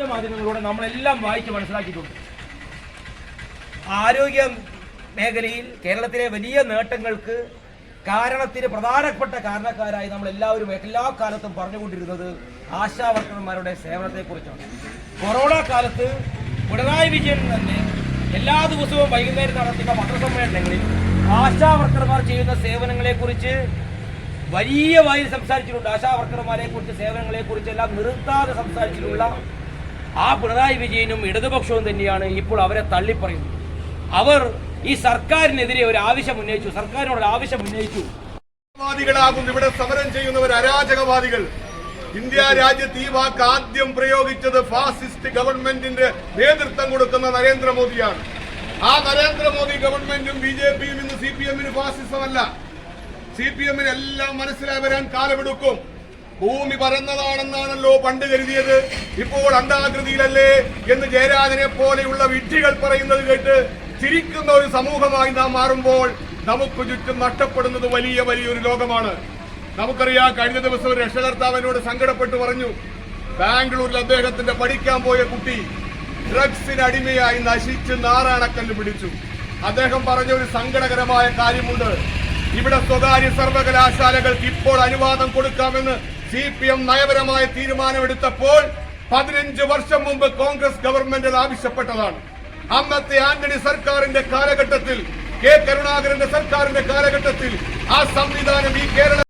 മാധ്യമങ്ങളിലൂടെ നമ്മളെല്ലാം വായിച്ച് മനസ്സിലാക്കിയിട്ടുണ്ട്. ആരോഗ്യ മേഖലയിൽ കേരളത്തിലെ വലിയ നേട്ടങ്ങൾക്ക് കാരണത്തിന് പ്രധാനപ്പെട്ട കാരണക്കാരായി നമ്മൾ എല്ലാവരും എല്ലാ കാലത്തും പറഞ്ഞുകൊണ്ടിരുന്നത് ആശാവർക്കർമാരുടെ സേവനത്തെക്കുറിച്ചാണ്. കൊറോണ കാലത്ത് പിണറായി വിജയൻ തന്നെ എല്ലാ ദിവസവും വൈകുന്നേരം നടത്തുന്ന പത്രസമ്മേളനങ്ങളിൽ ആശാവർക്കർമാർ ചെയ്യുന്ന സേവനങ്ങളെക്കുറിച്ച് വലിയ വായിൽ സംസാരിച്ചിട്ടുണ്ട്. ആശാവർക്കർമാരെ കുറിച്ച് സേവനങ്ങളെ കുറിച്ചെല്ലാം നിർത്താതെ സംസാരിച്ചിട്ടുള്ള ആ പിണറായി വിജയനും ഇടതുപക്ഷവും തന്നെയാണ് ഇപ്പോൾ അവരെ തള്ളിപ്പറയുന്നത്. അവർ ഈ സർക്കാരിനെതിരെ ഒരു ആവശ്യം ഉന്നയിച്ചു സർക്കാരിനോട് ആവശ്യം ഉന്നയിച്ചു. വാദികളാകും ഇവിടെ സമരം ചെയ്യുന്നവർ അരാജകവാദികൾ. ഇന്ത്യ രാജ്യത്ത് ഈ വാക്ക് ആദ്യം പ്രയോഗിച്ചത് ഫാസിസ്റ്റ് ഗവൺമെന്റിന്റെ നേതൃത്വം കൊടുക്കുന്ന നരേന്ദ്രമോദിയാണ്. ആ നരേന്ദ്രമോദി ഗവൺമെന്റും ബി ജെ പിയും ഇന്ന് സി പി എമ്മിന് ഫാസിസമല്ല. സി പി എമ്മിന് എല്ലാം മനസ്സിലായി വരാൻ കാലമെടുക്കും. ഭൂമി പരന്നതാണെന്നാണല്ലോ പണ്ട് കരുതിയത്. ഇപ്പോൾ അണ്ടാകൃതിയിലല്ലേ എന്ന് ജയരാജനെ പോലെയുള്ള വിഡ്ഢികൾ പറയുന്നത് കേട്ട് ചിരിക്കുന്ന ഒരു സമൂഹമായി നാം മാറുമ്പോൾ നമുക്ക് ചുറ്റും നഷ്ടപ്പെടുന്നത് വലിയ വലിയൊരു ലോകമാണ്. നമുക്കറിയാം കഴിഞ്ഞ ദിവസം ഒരു രക്ഷകർത്താവിനോട് സങ്കടപ്പെട്ട് പറഞ്ഞു ബാംഗ്ലൂരിൽ അദ്ദേഹത്തിന്റെ പഠിക്കാൻ പോയ കുട്ടി ഡ്രഗ്സിന് അടിമയായി നശിച്ച് നാറാണക്കല്ല് പിടിച്ചു. അദ്ദേഹം പറഞ്ഞ ഒരു സങ്കടകരമായ കാര്യമുണ്ട്. ഇവിടെ സ്വകാര്യ സർവകലാശാലകൾക്ക് ഇപ്പോൾ അനുവാദം കൊടുക്കാമെന്ന് സി പി എം നയപരമായ തീരുമാനമെടുത്തപ്പോൾ പതിനഞ്ച് വർഷം മുമ്പ് കോൺഗ്രസ് ഗവൺമെന്റ് ആവശ്യപ്പെട്ടതാണ്. അന്നത്തെ ആന്റണി സർക്കാരിന്റെ കാലഘട്ടത്തിൽ കെ കരുണാകരന്റെ സർക്കാരിന്റെ കാലഘട്ടത്തിൽ ആ സംവിധാനം ഈ കേരള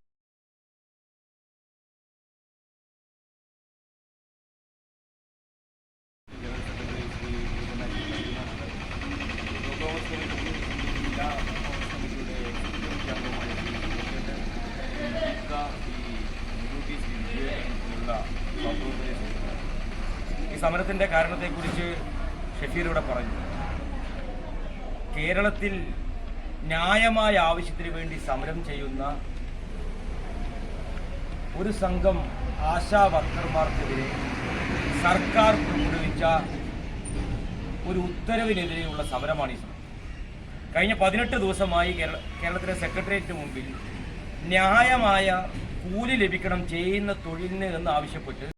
ഈ സമരത്തിന്റെ കാരണത്തെക്കുറിച്ച് ഷഫീർ ഇവിടെ പറഞ്ഞു. കേരളത്തിൽ ന്യായമായ ആവശ്യത്തിന് വേണ്ടി സമരം ചെയ്യുന്ന ഒരു സംഘം ആശാ വർക്കർമാർക്കെതിരെ സർക്കാർ പുറപ്പെടുവിച്ച ഒരു ഉത്തരവിനെതിരെയുള്ള സമരമാണ് ഈ സമരം. കഴിഞ്ഞ പതിനെട്ട് ദിവസമായി കേരള കേരളത്തിലെ സെക്രട്ടേറിയറ്റിന് മുമ്പിൽ ന്യായമായ കൂലി ലഭിക്കണം ചെയ്യുന്ന തൊഴിലിന് എന്ന് ആവശ്യപ്പെട്ട്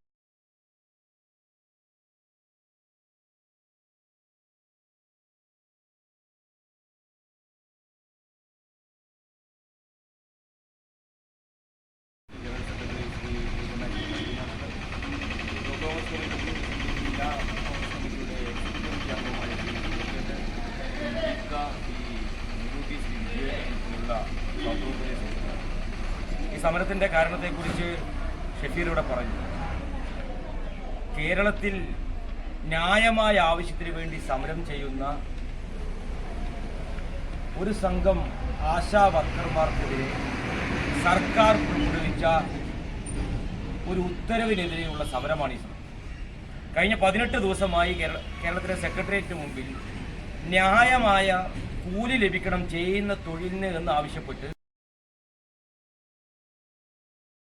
ഈ സമരത്തിന്റെ കാരണത്തെക്കുറിച്ച് ഷഫീർ ഇവിടെ പറഞ്ഞു. കേരളത്തിൽ ന്യായമായ ആവശ്യത്തിന് വേണ്ടി സമരം ചെയ്യുന്ന ഒരു സംഘം ആശാ വർക്കർമാർക്കെതിരെ സർക്കാർ പുറപ്പെടുവിച്ച ഒരു ഉത്തരവിനെതിരെയുള്ള സമരമാണ് ഈ സമരം. കഴിഞ്ഞ പതിനെട്ട് ദിവസമായി കേരള കേരളത്തിലെ സെക്രട്ടേറിയറ്റ് മുമ്പിൽ ന്യായമായ കൂലി ലഭിക്കണം ചെയ്യുന്ന തൊഴിലിന് എന്ന് ആവശ്യപ്പെട്ട്